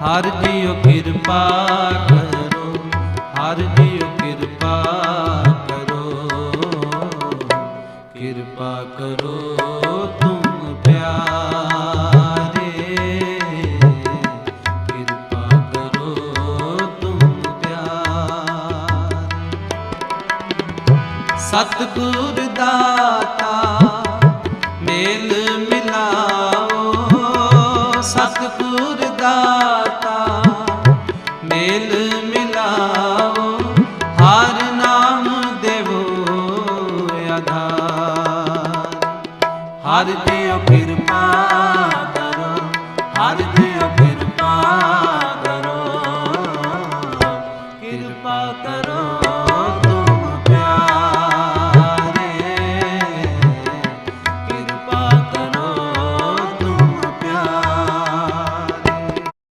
ਹਰ JIO ਕਿਰਪਾ ਕਰੋ, ਹਰ JIO ਕਿਰਪਾ ਕਰੋ। ਕਿਰਪਾ ਕਰੋ ਤੁਮ ਪਿਆਰੇ, ਕਿਰਪਾ ਕਰੋ ਤੁਮ ਪਿਆਰੇ। ਸਤਿਗੁਰ ਦਾਤਾ ਮੇਲ ਮਿਲਾ ਆਧਾਰ ਹਰ ਦਿਓ ਕਿਰਪਾ ਕਰੋ ਹਰ ਦਿਓ ਕਿਰਪਾ ਕਰੋ। ਕਿਰਪਾ ਕਰੋ